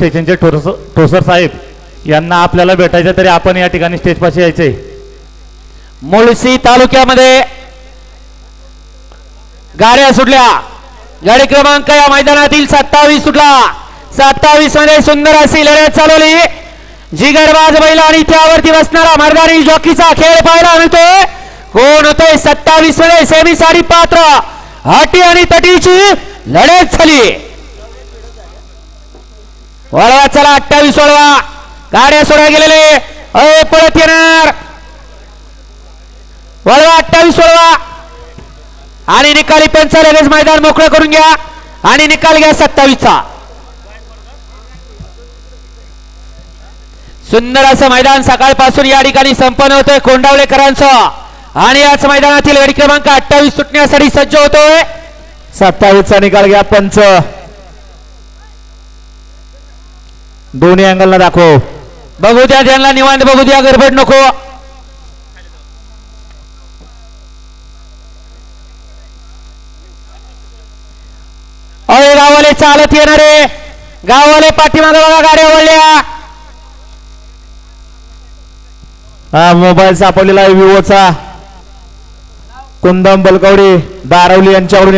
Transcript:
स्टेशनचे ठोस ठोसर साहेब यांना आपल्याला भेटायचं तरी आपण या ठिकाणी स्टेजपाशी यायचे. मुळशी तालुक्यामध्ये गाड्या सुटल्या. गाडी क्रमांक या मैदानातील सत्तावीस सुटला. सत्तावीसमध्ये सुंदर अशी लढत चालवली. जिगरबाज बैल आणि त्यावरती बसणारा मर्दानी जॉकीचा खेळ पाहायला मिळतोय. कोण होतोय? सत्तावीसमध्ये सेमी साडी पात्र. हाटी आणि तटीची लढत झाली. वळवा चला अठ्ठावीस वळवा. गाड्या सोडा गेलेले. अय परत येणार. वळवा अठ्ठावीस वळवा. आणि निकाली पेंचा लगेच मैदान मोकळं करून घ्या. आणि निकाल घ्या सत्तावीसचा. सुंदर असं मैदान सकाळपासून या ठिकाणी संपन्न होतोय कोंडावलेकरांचं आणि याच मैदानातील वेळ क्रमांक अठ्ठावीस सुटण्यासाठी सज्ज होतोय. सत्तावीसचा निकाल घ्या पंच. दोन्ही अँगलला दाखव. बघू द्या त्यांना निवांत बघू द्या गडबड नको. अरे गावाले चालत येणारे. गावाले पाठीमागे बघा गाड्या वळल्या. हा मोबाईल सापडलेला आहे विवोचा. कुंदम बलकवडी दारवली यांच्याकडून